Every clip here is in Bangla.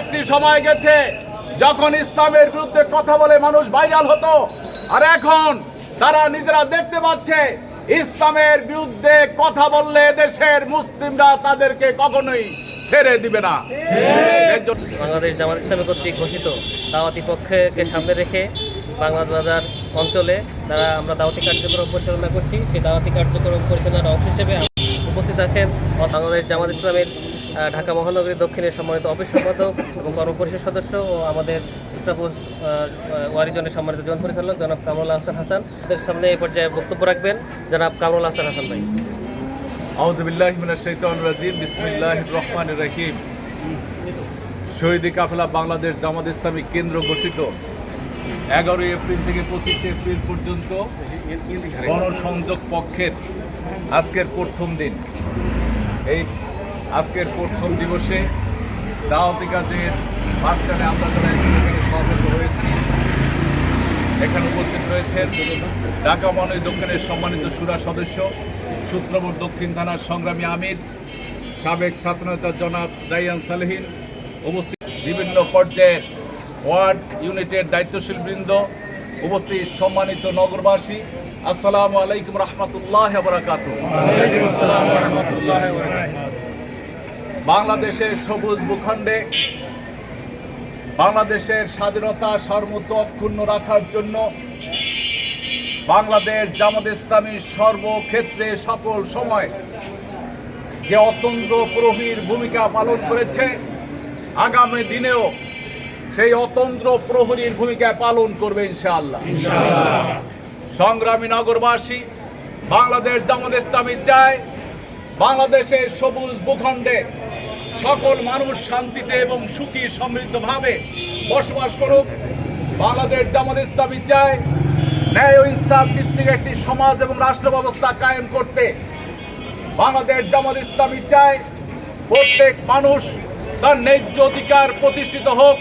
একটি সময় গেছে যখন ইসলামের বিরুদ্ধে কথা বলে মানুষ ভাইরাল হতো। আর এখন তারা নিজেরা দেখতে পাচ্ছে ইসলামের বিরুদ্ধে কথা বললে দেশের মুসলিমরা তাদেরকে কখনোই ছেড়ে দিবে না। বাংলাদেশ জামাত ইসলামী কর্তৃক ঘোষিত দাওয়াতি পক্ষকে সামনে রেখে বাংলাদেশ বাজার অঞ্চলে তারা আমরা দাওয়াতি কার্যক্রম পরিচালনা করছি। সেই দাওয়াতি কার্যক্রম পরিচালনার অংশ হিসেবে উপস্থিত আছেন। বাংলাদেশ জামাত ইসলামের ঢাকা মহানগরী দক্ষিণের সম্মানিত অফিস সম্পাদক এবং কর্মপরিষদ সদস্য ও আমাদের সূত্রাপুর ওয়ারিজনের সম্মানিত জন পরিচালক জনাব কামরুল হাসান হাসান। তাদের সামনে এই পর্যায়ে বক্তব্য রাখবেন জনাব কামরুল হাসান হাসান ভাই। আউযুবিল্লাহি মিনাশ শাইতানির রাজিম, বিসমিল্লাহির রহমানির রহিম। শহীদি কাফেলা বাংলাদেশ জামাত ইসলামী কেন্দ্র ঘোষিত। এগারোই এপ্রিল থেকে পঁচিশে এপ্রিল পর্যন্ত গণসংযোগ পক্ষের আজকের প্রথম দিন। এই আজকের প্রথম দিবসে দাওয়াতি কাজের মাঝখানে আমরা যারা সমাবেত হয়েছি, এখানে উপস্থিত রয়েছেন ঢাকা মহানগরী দক্ষিণের সম্মানিত সুরা সদস্য, সূত্রপুর দক্ষিণ থানার সংগ্রামী আমির, সাবেক ছাত্রনেতা জনাব রাইয়ান সালেহিন, উপস্থিত বিভিন্ন পর্যায়ের ওয়ার্ড ইউনিটের দায়িত্বশীল বৃন্দ, উপস্থিত সম্মানিত নগরবাসী, আসসালামু আলাইকুম রহমতুল্লাহ বরাকাত বাংলাদেশের সবুজ ভূখণ্ডে বাংলাদেশের স্বাধীনতা সর্বত অক্ষুণ্ণ রাখার জন্য বাংলাদেশ জামাত ইসলামী সর্বক্ষেত্রে সকল সময় যে অতন্ত্র প্রহরীর ভূমিকা পালন করেছে আগামী দিনেও সেই অতন্ত্র প্রহরীর ভূমিকা পালন করবে ইনশাআল্লাহ। সংগ্রামী নগরবাসী বাংলাদেশ জামাত ইসলামী চায় বাংলাদেশের সবুজ ভূখণ্ডে সকল মানুষ শান্তিতে এবং সুখী সমৃদ্ধভাবে বসবাস করুক। বাংলাদেশ জামাত ইসলামী চায় ন্যায় ও ইনসাফ ভিত্তিক একটি সমাজ এবং রাষ্ট্র ব্যবস্থা কায়েম করতে। বাংলাদেশ জামাত ইসলামী চায় প্রত্যেক মানুষ তার ন্যায্য অধিকার প্রতিষ্ঠিত হোক।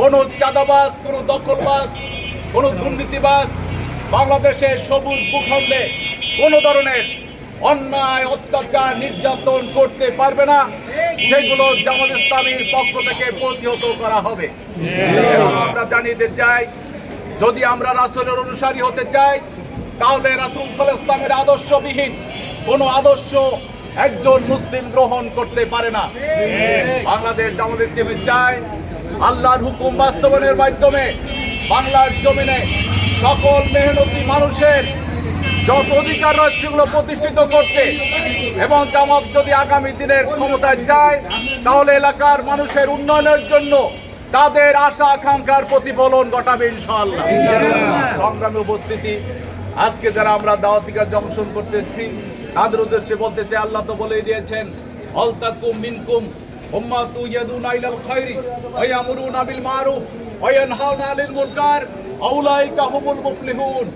কোনো চাঁদাবাজ, কোনো দখলবাজ, কোনো দুর্নীতিবাস বাংলাদেশের সবুজ ভূখণ্ডে কোনো ধরনের অন্যায়, অত্যাচার, নির্যাতন করতে পারবে না। সেগুলো জামাত ইসলামীর পক্ষ থেকে প্রতিহত করা হবে। আমরা জানিতে চাই, যদি আমরা রাসুলের অনুসারী হতে চাই, তাহলে রাসূল ইসলামের আদর্শবিহীন কোনো আদর্শ একজন মুসলিম গ্রহণ করতে পারে না। বাংলাদেশ জামাত ইসলামী চায় আল্লাহর হুকুম বাস্তবায়নের মাধ্যমে বাংলার জমিনে সকল মেহনতি মানুষের যত অধিকার রয়েছে সেগুলো প্রতিষ্ঠিত করতে। এবং জামাত যদি আগামী দিনের ক্ষমতায় যায়, তাহলে এলাকার মানুষের উন্নয়নের জন্য তাদের আশা আকাঙ্ক্ষার প্রতিফলন ঘটাবে ইনশাআল্লাহ। সংগ্রামে উপস্থিতি, আজকে যারা আমরা দাওয়াতিকা জংশন করতেছি তাদের উদ্দেশ্যে বলতে চাই, আল্লাহ তো বলেই দিয়েছেন অলতাকুম মিনকুম উম্মাতু ইয়াদুনা ইলাল খায়রি ওয়া ইয়ামুরুনা বিল মারুফ ওয়া ইয়ানহাউনা আনিল মুনকার, আউলাইকা হুমুল মুফলিহুন।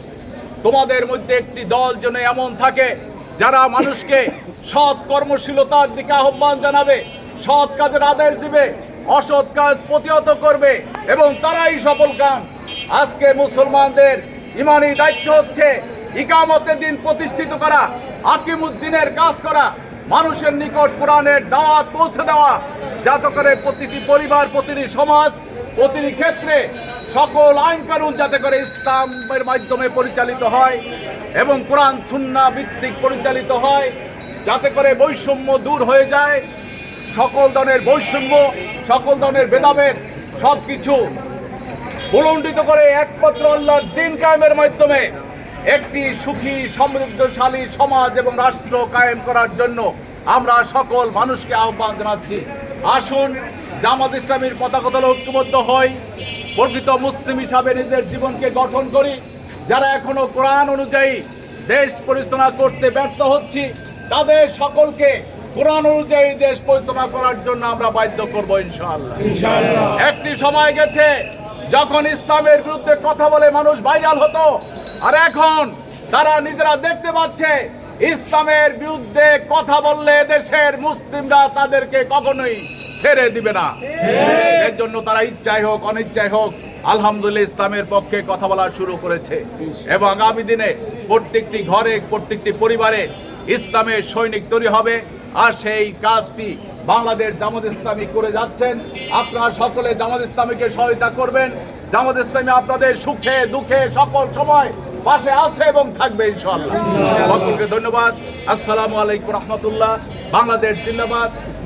তোমাদের মধ্যে একটি দল যেন এমন থাকে, যারা মানুষকে সৎ কর্মশীলতার দিকে আহ্বান জানাবে, সৎ কাজের আদেশ দিবে, অসৎ কাজ প্রতিহত করবে এবং তারাই সফল কাম। আজকে মুসলমানদের ইমানি দায়িত্ব হচ্ছে ইকামতের দিন প্রতিষ্ঠিত করা আকিমুদ্দিনের কাজ করা, মানুষের নিকট কোরআনের দাওয়াত পৌঁছে দেওয়া, যাতে করে প্রতিটি পরিবার, প্রতিটি সমাজ, প্রতিটি ক্ষেত্রে সকল আইন কানুন যাতে করে ইসলামের মাধ্যমে পরিচালিত হয় এবং কোরআন সুন্না ভিত্তিক পরিচালিত হয়, যাতে করে বৈষম্য দূর হয়ে যায়। সকল ধরনের বৈষম্য, সকল ধরনের ভেদাভেদ সব কিছু পুলণ্ডিত করে একমাত্র আল্লাহর দিন কায়েমের মাধ্যমে একটি সুখী, সমৃদ্ধশালী সমাজ এবং রাষ্ট্র কায়েম করার জন্য আমরা সকল মানুষকে আহ্বান জানাচ্ছি। আসুন জামাত ইসলামীর পতাকা তলে ঐক্যবদ্ধ হয় প্রকৃত মুসলিম হিসাবে নিজের জীবনকে গঠন করি। যারা এখনও কোরআন অনুযায়ী দেশ পরিচালনা করতে ব্যর্থ হচ্ছি তাদের সকলকে কোরআন অনুযায়ী দেশ পরিচালনা করার জন্য আমরা বাধ্য করব ইনশাআল্লাহ। একটি সময় গেছে যখন ইসলামের বিরুদ্ধে কথা বলে মানুষ ভাইরাল হতো। আর এখন তারা নিজেরা দেখতে পাচ্ছে ইসলামের বিরুদ্ধে কথা বললে দেশের মুসলিমরা তাদেরকে কখনোই ছেড়ে দিবে না। এর জন্য তারা ইচ্ছাই হোক অনিচ্ছাই হোক, আলহামদুলিল্লাহ ইসলামের পক্ষে কথা বলা শুরু করেছে। এবং আগামী দিনে প্রত্যেকটি ঘরে, প্রত্যেকটি পরিবারে ইসলামের সৈনিক তৈরি হবে। আর সেই কাজটি বাংলাদেশ জামাত ইসলামী করে যাচ্ছেন। আপনারা সকলে জামাত ইসলামীকে সহায়তা করবেন। জামাত ইসলামী আপনাদের সুখে, দুঃখে সকল সময় পাশে আছে এবং থাকবে, ইনশাআল্লাহ। সকলকে ধন্যবাদ। আসসালামু আলাইকুম রহমতুল্লাহ। বাংলাদেশ জিন্দাবাদ।